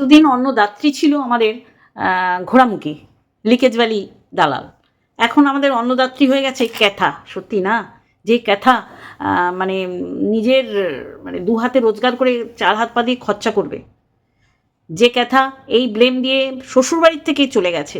এতদিন অন্নদাত্রী ছিল আমাদের ঘোড়ামুখী, লিকেজ ভ্যালি দালাল। এখন আমাদের অন্নদাত্রী হয়ে গেছে ক্যাথা, সত্যি না? যে ক্যাথা মানে নিজের মানে দু হাতে রোজগার করে চার হাত পা দিয়ে খরচা করবে। যে ক্যাথা এই ব্লেম দিয়ে শ্বশুরবাড়ির থেকে চলে গেছে।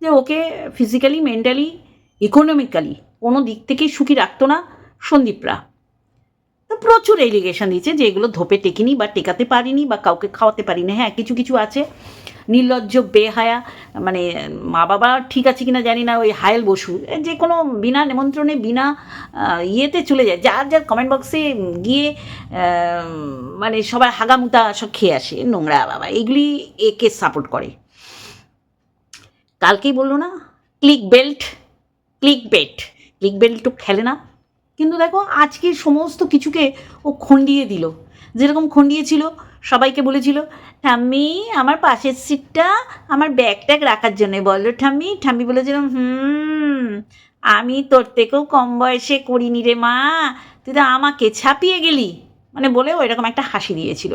যে ওকে ফিজিক্যালি মেন্টালি ইকোনমিক্যালি কোনো দিক থেকেই সুখী রাখতো না সন্দীপরা। তো প্রচুর এলিগেশন দিয়েছে যে এগুলো ধোপে টেকিনি বা টেকাতে পারিনি বা কাউকে খাওয়াতে পারিনি। হ্যাঁ কিছু কিছু আছে। নির্লজ্জ, বেহায়া মানে মা বাবা ঠিক আছে কিনা জানি না, ওই হায়েল বসু যে কোনো বিনা নিমন্ত্রণে, বিনা ইয়েতে চলে যায়। যার যার কমেন্ট বক্সে গিয়ে মানে সবাই হাগামুতা সব খেয়ে আসে, নোংরা বাবা, এগুলি একে সাপোর্ট করে। কালকেই বলল না click belt click bet click belt খেলে না। কিন্তু দেখো, আজকে সমস্ত কিছুকে ও খন্ডিয়ে দিল। যেরকম খন্ডিয়েছিল সবাইকে বলেছিল, ঠাম্মি, আমার পাশের সিটটা, আমার ব্যাগ ট্যাগ রাখার জন্য বলল ঠাম্মি। ঠাম্মি বলেছিলাম হুম, আমি তোর থেকেও কম বয়সে করিনি রে মা। তুই তো আমাকে ছাপিয়ে গেলি। মানে বলে ও এরকম একটা হাসি দিয়েছিল।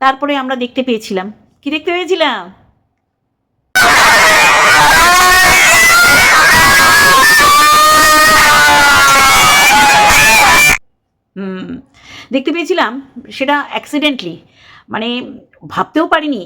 তারপরে আমরা দেখতে পেয়েছিলাম। কি দেখতে পেয়েছিলাম? দেখতে পেয়েছিলাম সেটা অ্যাক্সিডেন্টলি মানে ভাবতেও পারিনি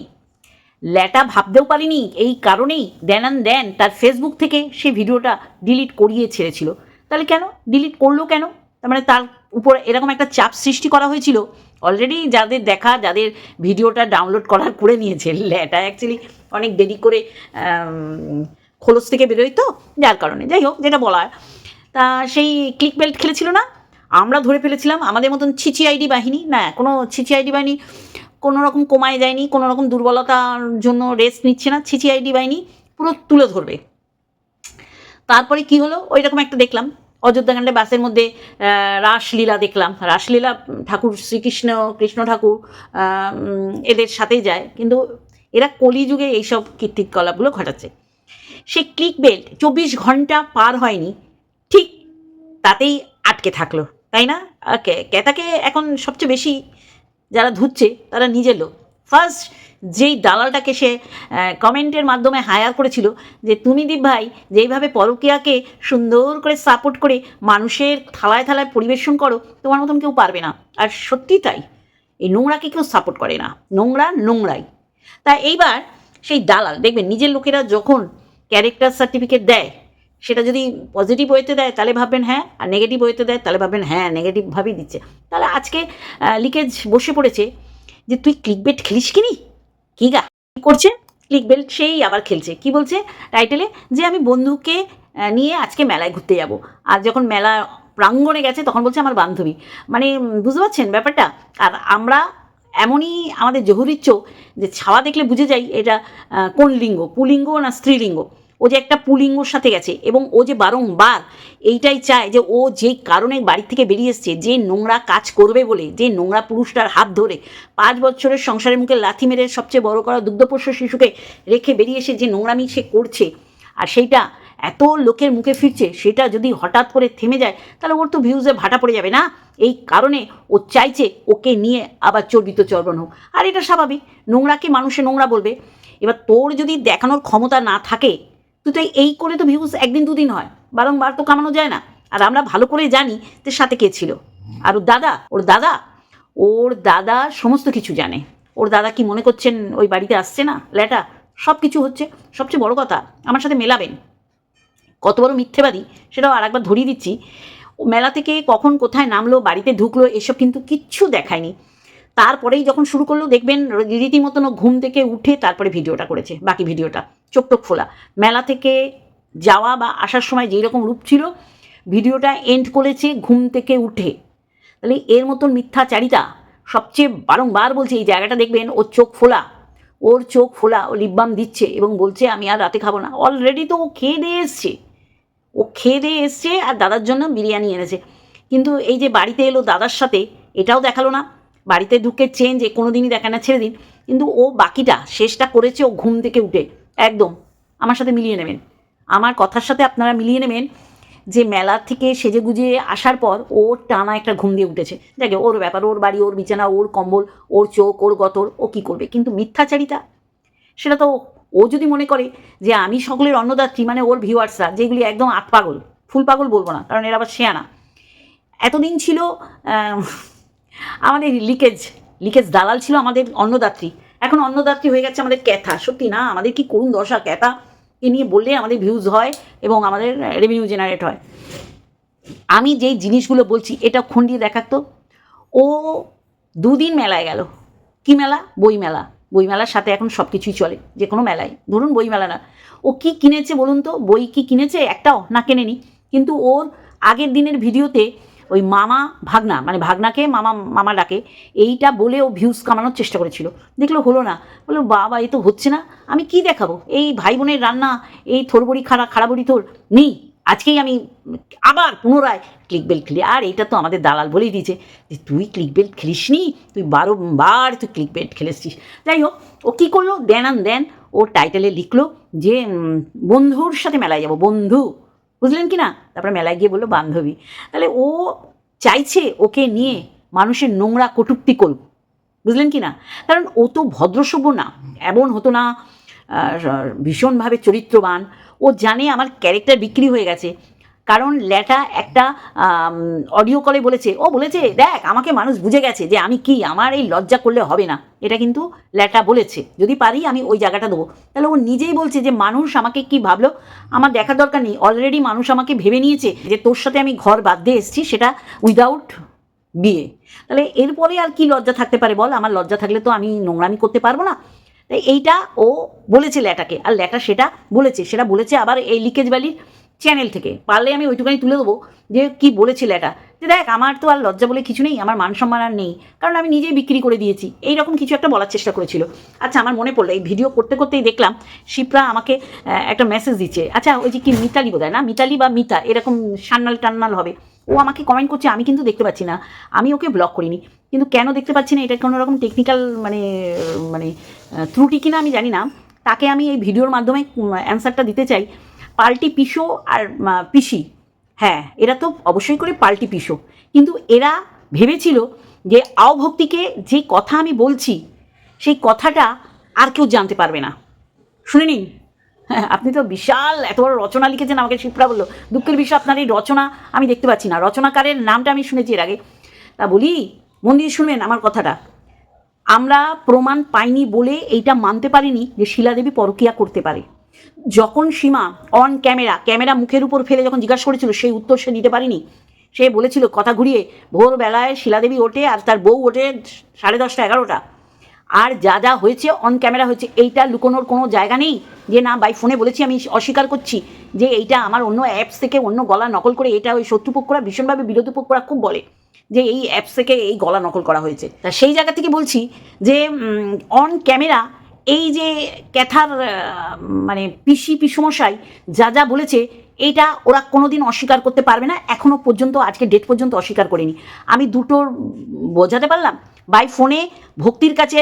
ল্যাটা ভাবতেও পারিনি, এই কারণেই দেন আন দেন তার ফেসবুক থেকে সে ভিডিওটা ডিলিট করিয়ে ছেড়েছিল। তাহলে কেন? ডিলিট করল কেন? তার মানে তার উপর এরকম একটা চাপ সৃষ্টি করা হয়েছিল। অলরেডি যাদের দেখা, যাদের ভিডিওটা ডাউনলোড করার করে নিয়েছে ল্যাটা অ্যাকচুয়ালি অনেক দেরি করে খোলস থেকে বেরোয় তো, যার কারণে। যাই হোক, যেটা বলার, তা সেই ক্লিক বেল্ট খেলেছিল না? আমরা ধরে ফেলেছিলাম আমাদের মতন ছিচি আইডি বাহিনী, না, কোনো ছিচি আইডি বাহিনী কোনো রকম কমায় যায়নি, কোনো রকম দুর্বলতার জন্য রেস্ট নিচ্ছে না ছিচি আইডি বাহিনী, পুরো তুলে ধরবে। তারপরে কি হলো? ওই রকম একটা দেখলাম অযোধ্যাকাণ্ডে বাসের মধ্যে রাসলীলা দেখলাম। রাসলীলা ঠাকুর, শ্রীকৃষ্ণ, কৃষ্ণ ঠাকুর এদের সাথেই যায়। কিন্তু এরা কলিযুগে এইসব কীর্তিকলাপগুলো ঘটাচ্ছে। সে ক্লিক বেল্ট চব্বিশ ঘণ্টা পার হয়নি, ঠিক তাতেই আটকে থাকল। তাই না? আর কে- কেতাকে এখন সবচেয়ে বেশি যারা ধুচ্ছে, তারা নিজের লোক। ফার্স্ট যেই দালালটাকে সে কমেন্টের মাধ্যমে হায়ার করেছিল, যে তুমি দীপ ভাই, যেইভাবে পরকিয়াকে সুন্দর করে সাপোর্ট করে মানুষের থালায় থালায় পরিবেশন করো, তোমার মতন কেউ পারবে না। আর সত্যি তাই। এই নোংরাকে কেউ সাপোর্ট করে না। নোংরা নোংরাই। তা এইবার সেই দালাল, দেখবেন নিজের লোকেরা যখন ক্যারেক্টার সার্টিফিকেট দেয় সেটা যদি পজিটিভ ওয়েতে দেয়, তাহলে ভাববেন হ্যাঁ আর নেগেটিভ ওয়েতে দেয়, তাহলে ভাববেন হ্যাঁ নেগেটিভভাবেই দিচ্ছে। তাহলে আজকে লিকেজ বসে পড়েছে যে তুই ক্লিক বেট খেলিস কিনি কি গা? কি করছে? ক্লিক বেল্ট সেই আবার খেলছে। কি বলছে? টাইটেলে যে আমি বন্ধুকে নিয়ে আজকে মেলায় ঘুরতে যাব। আর যখন মেলা প্রাঙ্গণে গেছে, তখন বলছে আমার বান্ধবী। মানে বুঝতে পারছেন ব্যাপারটা? আর আমরা এমনই আমাদের জহুরিচ্ছ যে ছাওয়া দেখলে বুঝে যাই এটা কোন লিঙ্গ? পুলিঙ্গ না স্ত্রীলিঙ্গ? ও যে একটা পুলিঙ্গর সাথে গেছে এবং ও যে বারংবার এইটাই চায় যে ও যেই কারণে বাড়ি থেকে বেরিয়ে এসছে, যে নোংরা কাজ করবে বলে, যে নোংরা পুরুষটার হাত ধরে পাঁচ বছরের সংসারের মুখে লাথি মেরে সবচেয়ে বড় করা দুগ্ধপোষ্য শিশুকে রেখে বেরিয়ে এসে যে নোংরামি সে করছে আর সেইটা এত লোকের মুখে ফিরছে, সেটা যদি হঠাৎ করে থেমে যায়, তাহলে ওর তো ভিউজে ভাটা পড়ে যাবে না। এই কারণে ও চাইছে ওকে নিয়ে আবার চর্বিত চর্বণ হোক। আর এটা স্বাভাবিক, নোংরাকে মানুষে নোংরা বলবে। এবার তোর যদি দেখানোর ক্ষমতা না থাকে তুই তো এই করে তো ভিউজ একদিন দুদিন হয়। বারংবার তো কামানো যায় না। আর আমরা ভালো করে জানি যে সাথে কে ছিল। আর ওর দাদা ওর দাদা ওর দাদা সমস্ত কিছু জানে। ওর দাদা কি মনে করছেন ওই বাড়িতে আসছে না? ল্যাটা সব কিছু হচ্ছে। সবচেয়ে বড় কথা, আমার সাথে মেলাবেন। কত বড় মিথ্যেবাদী, সেটাও আর একবার ধরিয়ে দিচ্ছি। মেলা থেকে কখন কোথায় নামলো, বাড়িতে ঢুকলো, এসব কিন্তু কিচ্ছু দেখায়নি। তারপরেই যখন শুরু করল, দেখবেন রীতিমতন ঘুম থেকে উঠে তারপরে ভিডিওটা করেছে, বাকি ভিডিওটা। চোখ টোক ফোলা। মেলা থেকে যাওয়া বা আসার সময় যেই রকম রূপ ছিল, ভিডিওটা এন্ড করেছে ঘুম থেকে উঠে। তাহলে এর মতন মিথ্যাচারিতা সবচেয়ে বারংবার বলছে, এই জায়গাটা দেখবেন ওর চোখ ফোলা। ওর চোখ ফোলা, ও লিপবাম দিচ্ছে এবং বলছে, আমি আর রাতে খাব না। অলরেডি তো ও খেয়ে দিয়ে এসছে। ও খেয়ে দিয়ে এসছে আর দাদার জন্য বিরিয়ানি এনেছে। কিন্তু এই যে বাড়িতে এলো দাদার সাথে, এটাও দেখাল না। বাড়িতে ঢুকে চেঞ্জ কোনো দিনই দেখে না, ছেড়ে দিন। কিন্তু ও বাকিটা, শেষটা করেছে ও ঘুম থেকে উঠে। একদম। আমার সাথে মিলিয়ে নেবেন। আমার কথার সাথে আপনারা মিলিয়ে নেবেন যে মেলা থেকে সেজে গুজে আসার পর ও টানা একটা ঘুম দিয়ে উঠেছে। দেখে ওর ব্যাপার, ওর বাড়ি, ওর বিছানা, ওর কম্বল, ওর চোখ, ওর গতর, ও কী করবে? কিন্তু মিথ্যাচারিতা, সেটা তো ও যদি মনে করে যে আমি সকলের অন্নদাত্রী মানে ওর ভিউয়ার্সরা, যেগুলি একদম আট পাগল, ফুল পাগল বলব না, কারণ এরা আবার শেয়ানা এতদিন ছিল আমাদের লিকেজ লিকেজ দালাল ছিল আমাদের অন্নদাত্রী। এখন অন্নদাত্রী হয়ে গেছে আমাদের ক্যাথা। সত্যি না, আমাদের কি করুণ দশা ক্যাথা? এ নিয়ে বললে আমাদের ভিউজ হয় এবং আমাদের রেভিনিউ জেনারেট হয়। আমি যেই জিনিসগুলো বলছি, এটা খন্ডিয়ে দেখাতো ও দুদিন মেলায় গেল। কি মেলা? বই মেলা। বই মেলার সাথে এখন সব কিছুই চলে, যে কোনো মেলায়। ধরুন বই মেলা না। ও কি কিনেছে বলুন তো? বই কি কিনেছে? একটাও না কেনেনি। কিন্তু ওর আগের দিনের ভিডিওতে ওই মামা ভাগনা মানে ভাগনাকে মামা মামা ডাকে, এইটা বলে ও ভিউজ কামানোর চেষ্টা করেছিল। দেখল হলো না। বলল, বাবা, এ তো হচ্ছে না। আমি কি দেখাবো? এই ভাই বোনের রান্না, এই থোরবড়ি খাড়া খাড়াবড়ি তোর নেই। আজকেই আমি আবার পুনরায় ক্লিক বেল্ট খেলি। আর এটা তো আমাদের দালাল বলেই দিয়েছে যে, তুই ক্লিক বেল্ট খেলিস নি তুই বারোবার তুই ক্লিক বেল্ট খেলেছিস। যাই হোক, ও কী করল? দেন আন দেন ও টাইটেলে লিখলো যে বন্ধুর সাথে মেলায় যাব, বন্ধু। বুঝলেন কি না? তারপরে মেলায় গিয়ে বলল, বান্ধবী, তাহলে ও চাইছে ওকে নিয়ে মানুষের নোংরা কটুক্তি করুক। বুঝলেন কি না? কারণ ও তো ভদ্রসভ্য না, এমন হতো না ভীষণভাবে চরিত্রবান। ও জানে আমার ক্যারেক্টার বিক্রি হয়ে গেছে। কারণ ল্যাটা একটা অডিও কলে বলেছে, ও বলেছে, দেখ, আমাকে মানুষ বুঝে গেছে যে আমি কি, আমার এই লজ্জা করলে হবে না। এটা কিন্তু ল্যাটা বলেছে। যদি পারি, আমি ওই জায়গাটা দেবো। তাহলে ও নিজেই বলছে যে, মানুষ আমাকে কি ভাবলো? আমার দেখার দরকার নেই। অলরেডি মানুষ আমাকে ভেবে নিয়েছে যে, তোর সাথে আমি ঘর বাদ দিয়ে এসেছি, সেটা উইদাউট বিয়ে। তাহলে এরপরে আর কি লজ্জা থাকতে পারে বল? আমার লজ্জা থাকলে তো আমি নোংরামি করতে পারব না। তাই এইটা ও বলেছে ল্যাটাকে আর ল্যাটা সেটা বলেছে। সেটা বলেছে আবার এই লিকেজ ভ্যালির চ্যানেল থেকে। পারলে আমি ওইটুখানি তুলে দেবো যে কি বলেছিল এটা যে দেখ, আমার তো আর লজ্জা বলে কিছু নেই, আমার মান সম্মান আর নেই। কারণ আমি নিজেই বিক্রি করে দিয়েছি। এই রকম কিছু একটা বলার চেষ্টা করেছিল। আচ্ছা আমার মনে পড়ল, এই ভিডিও করতে করতেই দেখলাম শিপ্রা আমাকে একটা মেসেজ দিচ্ছে। আচ্ছা ওই যে কি মিতালি বোধ না? মিতালি বা মিতা, এরকম সান্নাল টান্নাল হবে। ও আমাকে কমেন্ট করছে, আমি কিন্তু দেখতে পাচ্ছি না। আমি ওকে ব্লক করিনি। কিন্তু কেন দেখতে পাচ্ছি না? এটা কোনো রকম টেকনিক্যাল মানে মানে ত্রুটি কিনা আমি জানি না। তাকে আমি এই ভিডিওর মাধ্যমে অ্যান্সারটা দিতে চাই। পাল্টি পিসো আর পিসি। হ্যাঁ এরা তো অবশ্যই করে পাল্টি পিসো। কিন্তু এরা ভেবেছিল যে আওভক্তিকে যে কথা আমি বলছি, সেই কথাটা আর কেউ জানতে পারবে না। শুনে নিন। হ্যাঁ আপনি তো বিশাল, এত বড় রচনা লিখেছেন আমাকে শিপ্রা বলল, দুঃখের বিষয় আপনার এই রচনা, আমি দেখতে পাচ্ছি না। রচনাকারের নামটা আমি শুনেছি এর আগে। তা বলি মন দিয়ে শুনবেন আমার কথাটা। আমরা প্রমাণ পাইনি বলে এইটা মানতে পারিনি যে শিলাদেবী পরকিয়া করতে পারে। যখন সীমা অন ক্যামেরা ক্যামেরা মুখের উপর ফেলে যখন জিজ্ঞাসা করেছিল সেই উত্তর সে দিতে পারিনি। সে বলেছিল, কথা ঘুরিয়ে ভোরবেলায় শিলাদেবী ওঠে আর তার বউ ওঠে সাড়ে দশটা, এগারোটা। আর যা যা হয়েছে অন ক্যামেরা হয়েছে, এইটা লুকোনোর কোনো জায়গা নেই? যে না বাই ফোনে বলেছি, আমি অস্বীকার করছি যে এইটা আমার অন্য অ্যাপস থেকে অন্য গলা নকল করে এটা ওই শত্রুপক্ষরা ভীষণভাবে বিরোধী পক্ষরা খুব বলে যে এই অ্যাপস থেকে এই গলা নকল করা হয়েছে। তা সেই জায়গা থেকে বলছি যে অন ক্যামেরা এই যে ক্যাথার মানে পিসি পিসমশাই যা যা বলেছে এইটা ওরা কোনো দিন অস্বীকার করতে পারবে না। এখনও পর্যন্ত, আজকে ডেট পর্যন্ত অস্বীকার করেনি। আমি দুটোর বোঝাতে পারলাম বাই ফোনে ভক্তির কাছে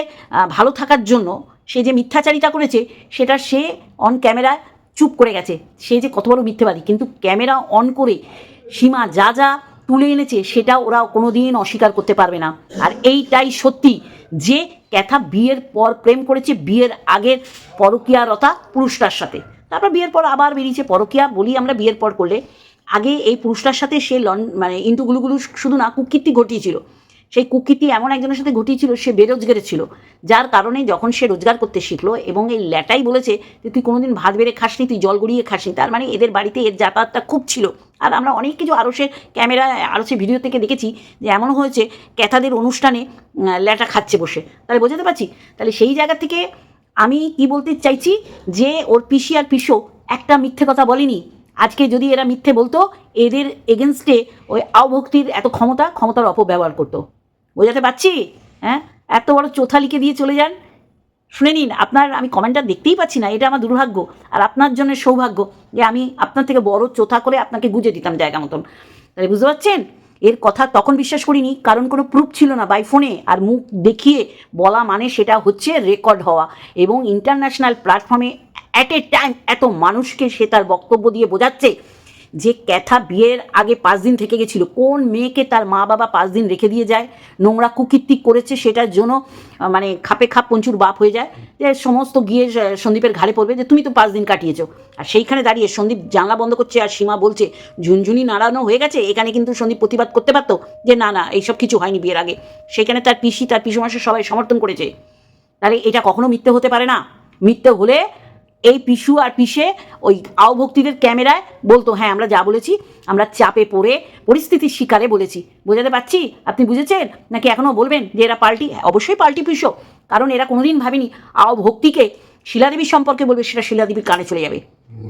ভালো থাকার জন্য সে যে মিথ্যাচারিতা করেছে, সেটা সে অন ক্যামেরা চুপ করে গেছে। সে যে কত বড় মিথ্যেবাদী, কিন্তু ক্যামেরা অন করে সীমা যা যা তুলে এনেছে, সেটা ওরা কোনোদিন অস্বীকার করতে পারবে না। আর এইটাই সত্যি যে ক্যাথা বিয়ের পর প্রেম করেছে, বিয়ের আগের পরকীয়ারতা পুরুষটার সাথে। তারপর বিয়ের পর আবার বেরিয়েছে পরকীয়া, বলি আমরা বিয়ের পর করলে। আগে এই পুরুষটার সাথে সে লন মানে ইন্টুগুলুগুলু শুধু না, কুকীর্তি ঘটিয়েছিল। সেই কুকীর্তি এমন একজনের সাথে ঘটিয়েছিল, সে বেরোজগারে ছিল। যার কারণে যখন সে রোজগার করতে শিখলো এবং এই ল্যাটাই বলেছে যে, তুই কোনোদিন ভাত বেড়ে খাসনি, তুই জল গড়িয়ে খাসনি। তার মানে এদের বাড়িতে এর যাতায়াতটা খুব ছিল। আর আমরা অনেক কিছু আরসের ক্যামেরা, আরসের ভিডিও থেকে দেখেছি যে এমন হয়েছে, ক্যাথাদের অনুষ্ঠানে ল্যাটা খাচ্ছে বসে। তাহলে বোঝাতে পারছি? তাহলে সেই জায়গা থেকে আমি কি বলতে চাইছি যে ওর পিসি আর পিসো একটা মিথ্যে কথা বলেনি। আজকে যদি এরা মিথ্যে বলতো, এদের এগেনস্টে ওই আওভক্তির এত ক্ষমতা, ক্ষমতার অপব্যবহার করতো। বোঝাতে পারছি? হ্যাঁ? এত বড় চোথা লিখে দিয়ে চলে যান। শুনে নিন, আপনার আমি কমেন্টটা দেখতেই পাচ্ছি না, এটা আমার দুর্ভাগ্য। আর আপনার জন্য সৌভাগ্য যে আমি আপনার থেকে বড় চোথা করে আপনাকে গুজে দিতাম জায়গা মতন। তাহলে বুঝতে পারছেন? এর কথা তখন বিশ্বাস করিনি, কারণ কোনো প্রুফ ছিল না বাই ফোনে আর মুখ দেখিয়ে বলা মানে সেটা হচ্ছে রেকর্ড হওয়া। এবং ইন্টারন্যাশনাল প্ল্যাটফর্মে অ্যাট এ টাইম এত মানুষকে সে তার বক্তব্য দিয়ে বোঝাচ্ছে যে ক্যাথা বিয়ের আগে পাঁচ দিন থেকে গেছিল, কোন মেয়েকে তার মা বাবা পাঁচ দিন রেখে দিয়ে যায়? নোংরা কুকীর্তি করেছে, সেটার জন্য মানে খাপে খাপ পঞ্চুর বাপ হয়ে যায়। যে সমস্ত গিয়ে সন্দীপের ঘাড়ে পড়বে যে, তুমি তো পাঁচ দিন কাটিয়েছো। আর সেইখানে দাঁড়িয়ে সন্দীপ জানলা বন্ধ করছে আর সীমা বলছে, ঝুনঝুনি নাড়ানো হয়ে গেছে? এখানে কিন্তু সন্দীপ প্রতিবাদ করতে পারতো? যে, না না, এইসব কিছু হয়নি বিয়ের আগে। সেখানে তার পিসি, তার পিসুমাসের সবাই সমর্থন করেছে। তাহলে এটা কখনো মিথ্যে হতে পারে না? মিথ্যে হলে এই পিসু আর পিসে ওই আওভক্তিদের ক্যামেরায় বলতো হ্যাঁ আমরা যা বলেছি আমরা চাপে পড়ে পরিস্থিতির শিকারে বলেছি। বোঝাতে পারছি? আপনি বুঝেছেন? নাকি এখনও বলবেন যে এরা পাল্টি? হ্যাঁ, অবশ্যই পাল্টি পিসো। কারণ এরা কোনোদিন ভাবেনি আওভক্তিকে শিলাদেবীর সম্পর্কে বলবে সেটা শিলাদেবীর কানে চলে যাবে।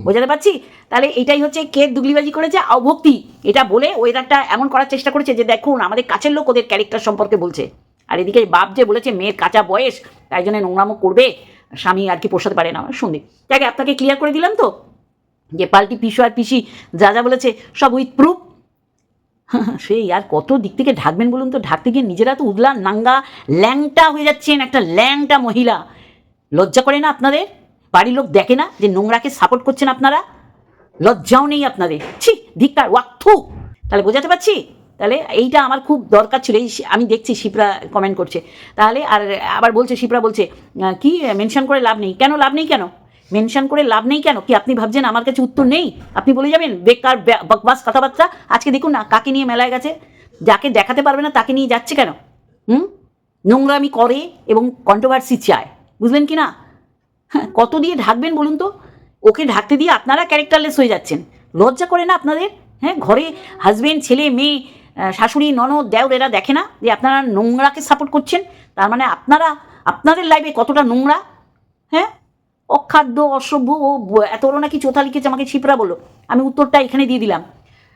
বোঝাতে পারছি? তাহলে এটাই হচ্ছে কে দুগলিবাজি করেছে? আওভক্তি। এটা বলে ও এটা একটা এমন করার চেষ্টা করেছে যে দেখুন আমাদের কাছের লোক ওদের ক্যারেক্টার সম্পর্কে বলছে। আর এদিকে বাপ যে বলেছে মেয়ের কাঁচা বয়স তাই জন্য নোংরামো করবে। স্বামী আর কি পোষাতে পারে না, শুনবে। যাকে, আপনাকে ক্লিয়ার করে দিলাম তো? যে পাল্টি পিসু আর পিসি যা যা বলেছে, সব উইথ প্রুফ সেই আর কত দিক থেকে ঢাকবেন বলুন তো? ঢাকতে গিয়ে নিজেরা তো উদলা নাঙ্গা, ল্যাংটা হয়ে যাচ্ছেন একটা ল্যাংটা মহিলা। লজ্জা করে না আপনাদের? বাড়ির লোক দেখে না যে নোংরাকে সাপোর্ট করছেন আপনারা? লজ্জাও নেই আপনাদের। ছি, ধিক্কার ওয়াক্থু তাহলে বোঝাতে পারছি? তাহলে এইটা আমার খুব দরকার ছিল। এই আমি দেখছি শিপ্রা কমেন্ট করছে। তাহলে আর আবার বলছে, শিপ্রা বলছে কি মেনশন করে লাভ নেই? কেন লাভ নেই কেন? মেনশন করে লাভ নেই কেন? কি আপনি ভাবছেন আমার কাছে উত্তর নেই? আপনি বলে যাবেন, বেকার বকবাস, কথাবার্তা। আজকে দেখুন না, কাকে নিয়ে মেলায় গেছে? যাকে দেখাতে পারবে না, তাকে নিয়ে যাচ্ছে কেন? হুম? নোংরামি করে এবং কন্ট্রোভার্সি চায়। বুঝলেন কি না? হ্যাঁ কত দিয়ে ঢাকবেন বলুন তো? ওকে ঢাকতে দিয়ে আপনারা ক্যারেক্টারলেস হয়ে যাচ্ছেন। লজ্জা করে না আপনাদের? হ্যাঁ ঘরে হাজবেন্ড ছেলে, মেয়ে শাশুড়ি, ননদ, দেওর, এরা দেখে না যে আপনারা নোংরাকে সাপোর্ট করছেন। তার মানে আপনারা, আপনাদের লাইফে কতটা নোংরা হ্যাঁ? অখাদ্য, অসভ্য, ও এত বড় নাকি চোথা লিখেছে আমাকে ছিপরা বলো আমি উত্তরটা এখানে দিয়ে দিলাম।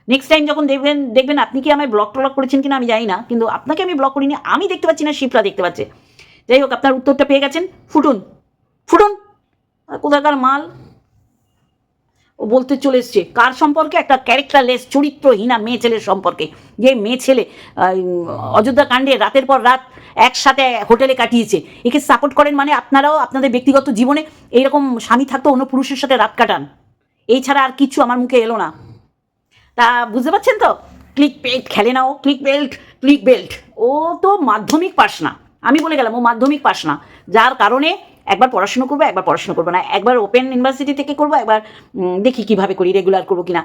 নেক্সট টাইম যখন দেখবেন দেখবেন আপনি কি আমায় ব্লক টলক করেছেন কিনা আমি জানি না, কিন্তু আপনাকে আমি ব্লক করিনি, আমি দেখতে পাচ্ছি না শিপ্রা দেখতে পাচ্ছে। যাই হোক, আপনার উত্তরটা পেয়ে গেছেন। ফুটুন ফুটুন, কোথাকার মাল? ও বলতে চলে এসছে, কার সম্পর্কে? একটা ক্যারেক্টারলেস চরিত্রহীনা মেয়ে ছেলের সম্পর্কে। যে মেয়ে ছেলে অযোধ্যা কাণ্ডে রাতের পর রাত একসাথে হোটেলে কাটিয়েছে। একে সাপোর্ট করেন মানে আপনারাও আপনাদের ব্যক্তিগত জীবনে এইরকম স্বামী থাকতো, অন্য পুরুষের সাথে রাত কাটান। এই ছাড়া আর কিছু আমার মুখে এলো না। তা বুঝতে পারছেন তো? ক্লিক বেল্ট খেলে না ও ক্লিক বেল্ট ক্লিক বেল্ট ও তো মাধ্যমিক পাস না। আমি বলে গেলাম, ও মাধ্যমিক পাস না। যার কারণে একবার পড়াশুনো করব, একবার পড়াশুনো করব না। একবার ওপেন ইউনিভার্সিটি থেকে করব, একবার দেখি কীভাবে করি রেগুলার করব কিনা।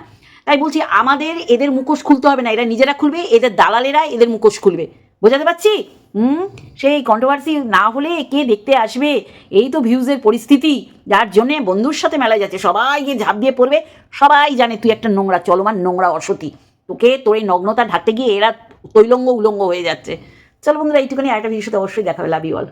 তাই বলছি, আমাদের এদের মুখোশ খুলতে হবে না, এরা নিজেরা খুলবে, এদের দালালেরা এদের মুখোশ খুলবে। বোঝাতে পারছি? হুম? সেই কন্ট্রোভার্সি না হলে কে দেখতে আসবে? এই তো ভিউজের পরিস্থিতি। যার জন্যে বন্ধুর সাথে মেলায় যাচ্ছে, সবাই গিয়ে ঝাঁপ দিয়ে পড়বে, সবাই জানে তুই একটা নোংরা, চলমান নোংরা অসতী। তোকে, তোর এই নগ্নতা ঢাকতে গিয়ে এরা তৈলঙ্গ উলঙ্গ হয়ে যাচ্ছে। চলো বন্ধুরা, এইটুকুনি, আরেকটা ভিডিওর সাথে অবশ্যই দেখাবে লাভ ইউ অল